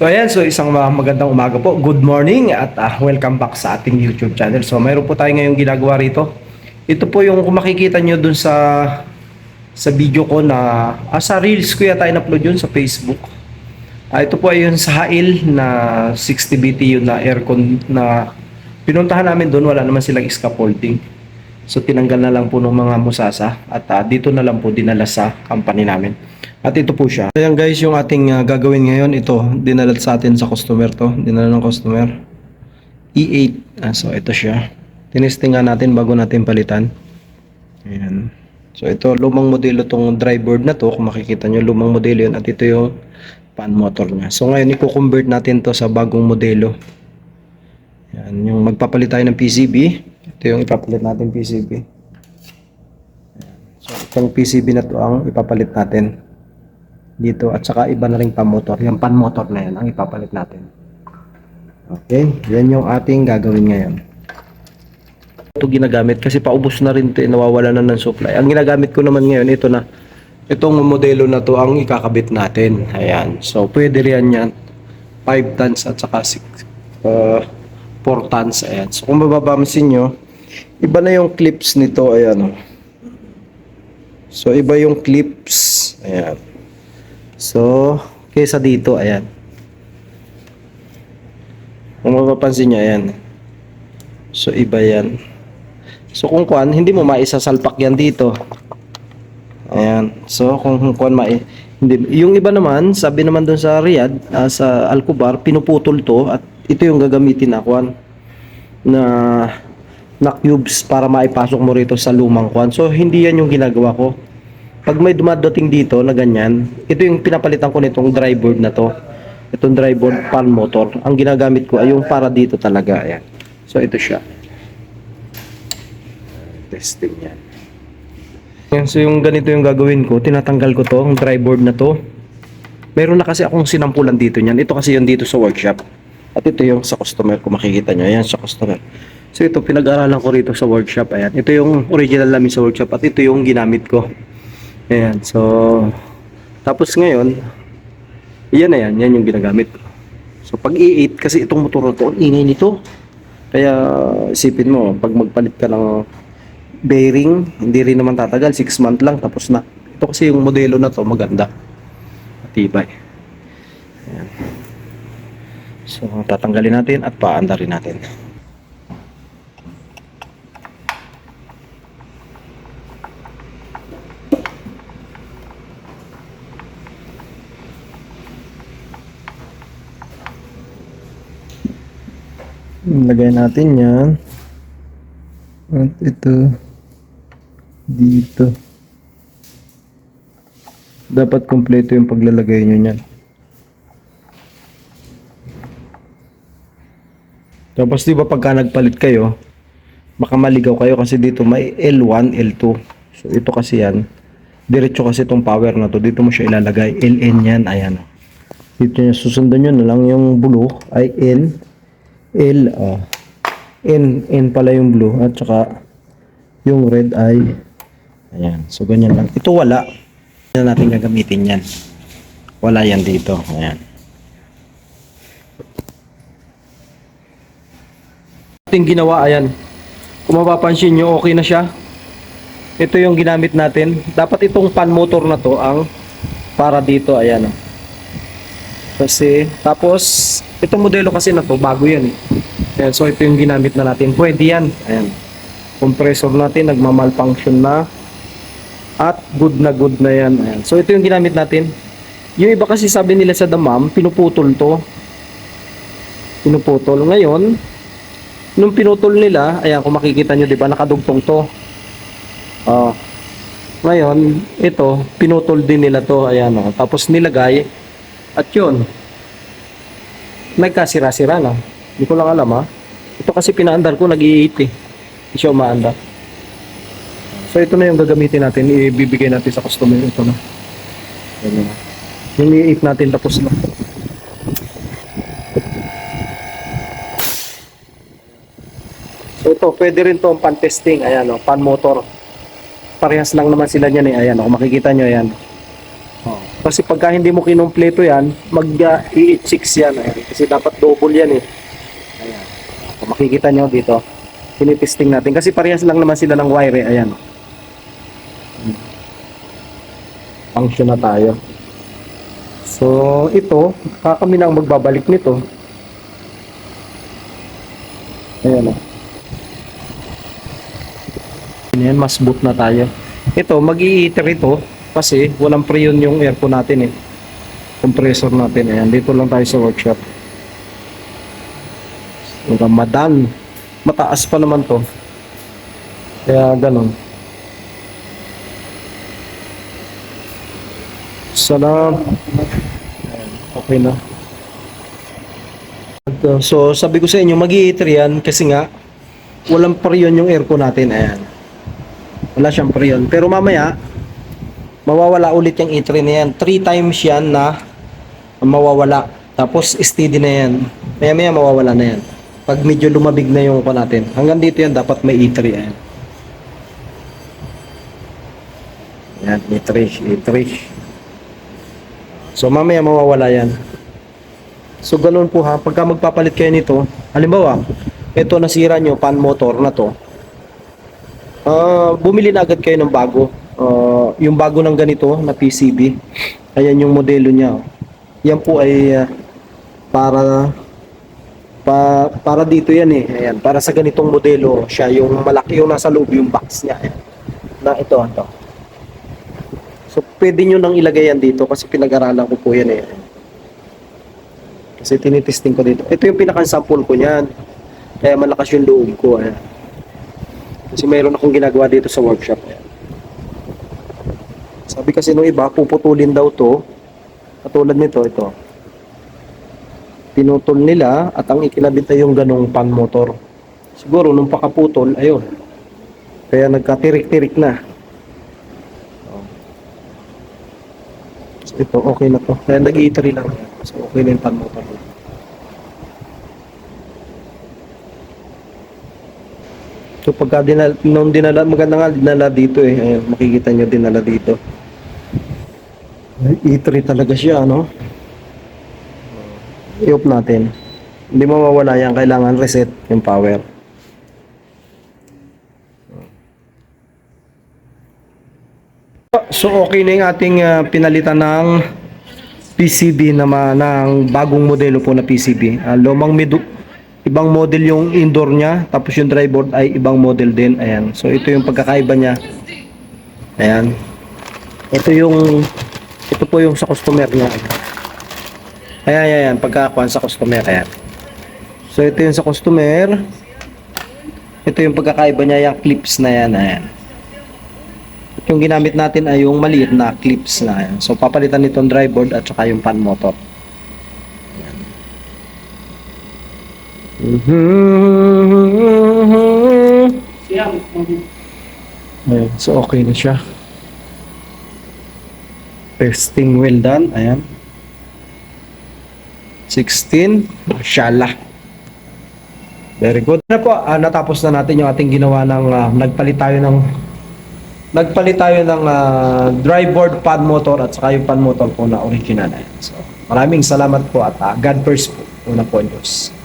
So ayan, so isang magandang umaga po. Good morning at uh, welcome back sa ating YouTube channel. So mayroon po tayo ngayong ginagawa rito. Ito po yung kung makikita nyo dun sa sa video ko na ah, sa Reels ko yata in-upload yun sa Facebook. Ah, ito po ay yun sa Hail na 60 BTU na aircon na pinuntahan namin doon. Wala naman silang scaffolding. So tinanggal na lang po ng mga musasa at ah, dito na lang po dinala sa company namin. At ito po siya. Ayan guys, yung ating ah, gagawin ngayon, ito, dinala sa atin sa customer to. Dinala ng customer. E8. Ah, so ito siya. Tinesting nga natin bago natin palitan. Ayan. So ito, lumang modelo tong dry board na to. Kung makikita nyo, lumang modelo yun. At ito yung fan motor niya. So ngayon, i-convert natin to sa bagong modelo. Yan, yung magpapalit tayo ng PCB. Ito yung ipapalit natin PCB. So itong PCB na to ang ipapalit natin dito at saka iba na rin pan motor. Yung pan motor na yan ang ipapalit natin. Okay, yan yung ating gagawin ngayon. Ito ginagamit kasi paubos na rin ito, eh, nawawala na ng supply. Ang ginagamit ko naman ngayon, ito na. Itong modelo na to ang ikakabit natin. Ayan. So, pwede rin yan. 5 tons at saka 6, uh, 4 tons. Ayan. So, kung mababamansin nyo, iba na yung clips nito. Ayan. Oh. So, iba yung clips. Ayan. So, kesa dito, ayan. Kung mapapansin nyo, ayan. So, iba yan. So, kung kuan, hindi mo maisasalpak yan dito. Ayan. So, kung kuan mai hindi yung iba naman, sabi naman doon sa Riyadh, ah, sa Alcobar, pinuputol to at ito yung gagamitin na kuan na na cubes para maipasok mo rito sa lumang kuan. So, hindi yan yung ginagawa ko pag may dumadating dito na ganyan, ito yung pinapalitan ko nitong dry board na to. Itong dry board fan motor. Ang ginagamit ko ay yung para dito talaga. Ayan. So, ito siya. Testing yan. Yan, so yung ganito yung gagawin ko, tinatanggal ko to, ang dry board na to. Meron na kasi akong sinampulan dito niyan. Ito kasi yung dito sa workshop. At ito yung sa customer kung makikita nyo. Ayan sa customer. So ito, pinag-aralan ko rito sa workshop. Ayan. Ito yung original namin sa workshop at ito yung ginamit ko. Ayan, so tapos ngayon, yan na yan, yan yung ginagamit. So pag i-8 kasi itong motor na to, ingay nito. Kaya isipin mo, pag magpalit ka ng bearing, hindi rin naman tatagal, 6 month lang tapos na. Ito kasi yung modelo na to, maganda. Matibay. Ayan. So tatanggalin natin at paandarin natin. Lagay natin yan. At ito. Dito. Dapat kompleto yung paglalagay nyo niyan. Tapos di ba pagka nagpalit kayo, baka maligaw kayo kasi dito may L1, L2. So ito kasi yan. Diretso kasi itong power na to. Dito mo siya ilalagay. LN yan. Ayan. Dito niya susundan nyo na lang yung blue ay N. L, oh. N, N pala yung blue at saka yung red ay ayan. So ganyan lang. Ito wala. Hindi na natin gagamitin yan. Wala yan dito. Ayan. Ating ginawa, ayan. Kung mapapansin nyo, okay na siya. Ito yung ginamit natin. Dapat itong pan motor na to ang para dito, ayan. Kasi, tapos, itong modelo kasi na to, bago yan eh. Ayan, so ito yung ginamit na natin. Pwede yan. Ayan. Compressor natin, nagmamalfunction na. At good na good na yan. Ayan. So ito yung ginamit natin. Yung iba kasi sabi nila sa damam, pinuputol to. Pinuputol. Ngayon, nung pinutol nila, ayan, kung makikita nyo, di ba, nakadugtong to. Oh. Ngayon, ito, pinutol din nila to. Ayan, oh. Tapos nilagay. At yun, nagkasira-sira na. Hindi ko lang alam ha. Ito kasi pinaandar ko, nag-i-8 eh. Hindi siya umaandar. So ito na yung gagamitin natin, ibibigay natin sa customer. Ito na. Yan na. Yung i-8 natin tapos na. So ito, pwede rin to ang pan-testing. Ayan o, pan-motor. Parehas lang naman sila niyan eh. Ayan o, makikita nyo, ayan. Oh. Kasi pagka hindi mo kinumpleto yan, mag-i-6 yan. Ayan. Kasi dapat double yan eh. Ayan. Makikita nyo dito, tinitesting natin. Kasi parehas lang naman sila ng wire eh. Ayan. Function na tayo. So, ito, kami na ang magbabalik nito. Ayan o. Ayan, mas boot na tayo. Ito, mag-i-heater ito kasi walang preyon yung aircon natin eh. Compressor natin. Ayan, dito lang tayo sa workshop. Ramadan. Mataas pa naman to. Kaya ganun. Salam. Okay na. So, sabi ko sa inyo, mag yan kasi nga, walang preyon yung aircon natin. Ayan. Wala siyang preyon. Pero mamaya, mawawala ulit yung E3 na yan. Three times yan na mawawala. Tapos, steady na yan. Maya maya mawawala na yan. Pag medyo lumabig na yung ko natin. Hanggang dito yan, dapat may E3. Ayan. Yan, E3, E3. So, mamaya mawawala yan. So ganun po ha, pagka magpapalit kayo nito, halimbawa, ito nasira nyo, pan motor na to, ah bumili na agad kayo ng bago. Ah, yung bago ng ganito na PCB, ayan yung modelo niya. Yan po ay ah, para pa, para dito yan eh. Ayan, para sa ganitong modelo siya, yung malaki yung nasa loob yung box niya. Na ito, ito. So pwede nyo nang ilagay yan dito kasi pinag-aralan ko po yan eh. Kasi tinitesting ko dito. Ito yung pinaka-sample ko niyan. Kaya malakas yung loob ko. Ayan. Kasi mayroon akong ginagawa dito sa workshop. Sabi kasi nung iba, puputulin daw to. Katulad nito, ito. Pinutol nila at ang ikinabit ay yung ganong pan motor. Siguro nung pakaputol, ayun. Kaya nagkatirik-tirik na. So, ito, okay na to. Kaya nag-i-3 lang. So, okay na yung pan motor. So pagka dinala, nung dinala, maganda nga dinala dito eh. Ayan, makikita nyo dinala dito. Ay, E3 talaga siya, ano? I-off natin. Hindi mo mawala yan. Kailangan reset yung power. So okay na yung ating ah, pinalitan ng PCB na ma- ng bagong modelo po na PCB. Ah, lumang medu- ibang model yung indoor niya, tapos yung dry board ay ibang model din. Ayan. So ito yung pagkakaiba niya. Ayan. Ito yung ito po yung sa customer niya. Ayan, ayan, ayan. Pagkakakuan sa customer. Ayan. So ito yung sa customer. Ito yung pagkakaiba niya, yung clips na yan. Ayan. Yung ginamit natin ay yung maliit na clips na yan. So papalitan nitong dry board at saka yung pan motor. Mhm. Ayan. So okay na siya. Testing well done. Ayan. 16. Mashallah. Very good. Na po, ah, natapos na natin yung ating ginawa ng ah, nagpalit tayo ng nagpalit tayo ng ah, dry board pan motor at saka yung pan motor po na original. Ayan. So, maraming salamat po at ah, God first po. Una po Diyos.